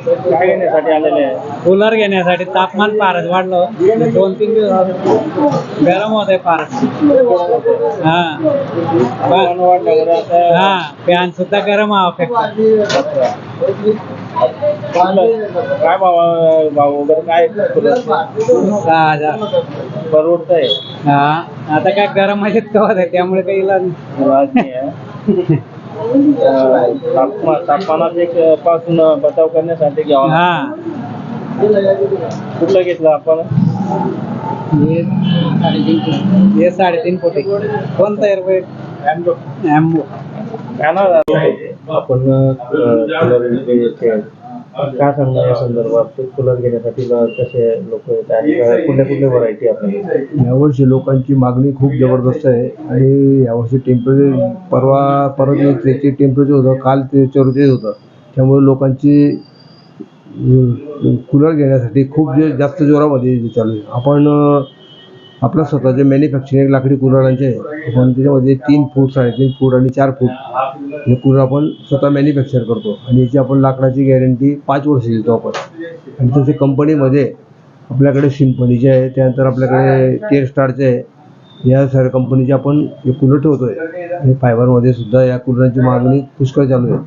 घेण्यासाठी आलेले आहे. कूलर घेण्यासाठी तापमान फारच वाढलं. दोन तीन दिवस गरम होत आहे फारच हा. तापमान वाढल्यामुळे आता हा. फॅन सुद्धा गरम हवा काय भाव भाव वगैरे काय सहा हजार. परवडत आहे हा. आता काय गरम होत आहे त्यामुळे काही इलाज नाही. तापमान तापमानात एक पासून बचाव करण्यासाठी घ्यावा. हा. कुठलं घेतलं आपण? हे हे साडेतीन फुटे कोणता? आपण कूलर काय सांगणार या संदर्भात? कूलर घेण्यासाठी कसे लोक येत आणि कुठल्या कुठल्या व्हरायटी आपल्याकडे? यावर्षी लोकांची मागणी खूप जबरदस्त आहे. आणि यावर्षी टेम्परेचर परवा परत एक त्याचे टेम्परेचर होतं काल ते चौवेचाळीस होतं. त्यामुळे लोकांची कूलर घेण्यासाठी खूप जे जास्त जोरामध्ये चालू आहे आपण आपलं स्वतःचे मॅन्युफॅक्चरिंग लाकडी कूलरांचे आहे आपण त्याच्यामध्ये तीन फूट साडेतीन फूट आणि चार फूट. हे कूलर आपण स्वतः मॅन्युफॅक्चर करतो. आणि याची आपण लाकडाची गॅरंटी पाच वर्ष देतो आपण. आणि तसे कंपनीमध्ये आपल्याकडे सिम्पनीचे आहे त्यानंतर आपल्याकडे टेर स्टारचे आहे या सर्व कंपनीचे आपण हे कूलर आहे आणि फायबरमध्ये सुद्धा या कूलरांची मागणी पुष्कळ चालू आहे.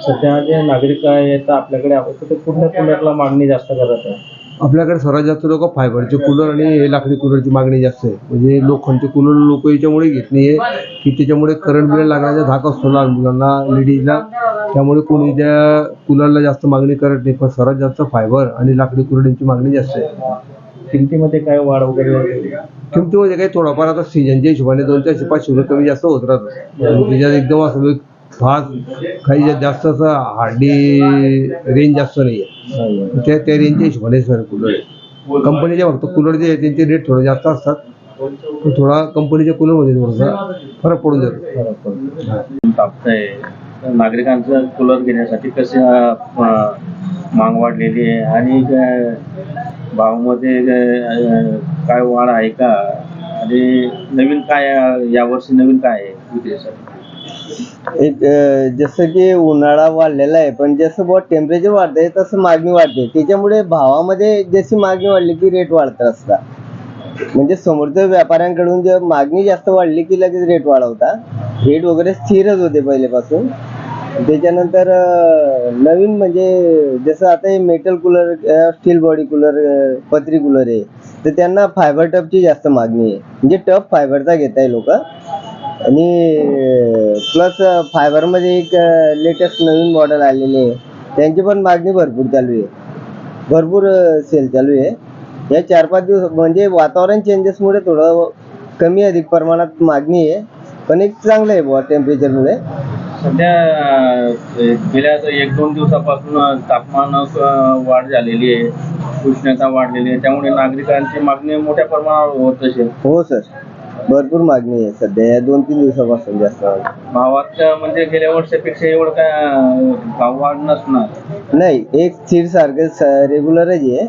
सध्या जे नागरिक आहेत आपल्याकडे आपण ते कुठल्या कूलरला मागणी जास्त करत आहे. आपल्याकडे सर्वात जास्त लोक फायबरचे कूलर आणि हे लाकडी कूलरची मागणी जास्त आहे. म्हणजे लोखंडचे कूलर लोक याच्यामुळे घेत नाही आहे की त्याच्यामुळे करंट बिल लागण्याचा धाक असतो लहान मुलांना लेडीजला त्यामुळे कोणी त्या कूलरला जास्त मागणी करत नाही. पण सर्वात जास्त फायबर आणि लाकडी कूलरची मागणी जास्त आहे. किमतीमध्ये काय वाढ वगैरे किमतीमध्ये काही थोडाफार आता सीजनच्या हिशोबाने दोन चारशे पाचशे रुपये कमी जास्त होत राहतं. त्याच्यात एकदम असं फास्ट काही जास्त असं हार्डली रेंज जास्त नाही आहे त्या त्या रेंजच्या हिशोबाने सर कूलर कंपनीच्या कंपनीचे फक्त कूलर जे आहे त्यांचे रेट थोडे जास्त असतात. थोडा कंपनीच्या कूलरमध्ये थोडासा. फरक पडून जातो. तापतंय. नागरिकांचं कूलर घेण्यासाठी कसे मांग माग वाढलेली आहे आणि भावामध्ये काय वाढ आहे का? आणि नवीन काय या यावर्षी नवीन काय आहे? विक्रीसाठी जसं की उन्हाळा वाढलेला आहे पण जसं बुवा टेम्परेचर वाढतंय तसं मागणी वाढते. त्याच्यामुळे भावामध्ये जशी मागणी वाढली की रेट वाढत असतात म्हणजे समोरच्या व्यापाऱ्यांकडून जर मागणी जास्त वाढली की लगेच रेट वाढवता. रेट वगैरे स्थिरच होते पहिल्यापासून. त्याच्यानंतर नवीन म्हणजे जसं आता हे metal cooler steel body cooler पत्री कूलर आहे. तर त्यांना फायबर टपची जास्त मागणी आहे. म्हणजे टप फायबरचा घेत आहे लोक. आणि प्लस फायबरमध्ये एक लेटेस्ट नवीन मॉडेल आलेले आहे. त्यांची पण मागणी भरपूर चालू आहे. भरपूर सेल चालू आहे. या चार पाच दिवस म्हणजे वातावरण चेंजेसमुळे थोडं कमी अधिक प्रमाणात मागणी आहे. पण एक चांगलं आहे बुवा टेम्परेचरमुळे सध्या गेल्या एक दोन दिवसापासून तापमान वाढ झालेली आहे. उष्णता वाढलेली आहे. त्यामुळे नागरिकांची मागणी मोठ्या प्रमाणावर होत असेल. हो सर भरपूर मागणी आहे. सध्या या दोन तीन दिवसापासून जास्त भावात अं, म्हणजे गेल्या वर्षापेक्षा एवढं काय अं, भाव वाढ नसणार. नाही एक स्थिर सारखं रेग्युलरच आहे.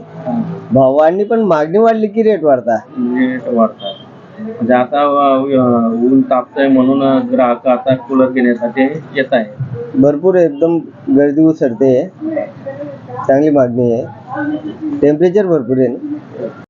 भाव वाढणी पण मागणी वाढली की रेट वाढता. रेट वाढतात. म्हणजे आता अं, ऊन तापतंय म्हणून ग्राहक आता कूलर घेण्यासाठी येत आहे भरपूर एकदम गर्दी उसरते चांगली मागणी आहे. टेम्परेचर भरपूर आहे ना?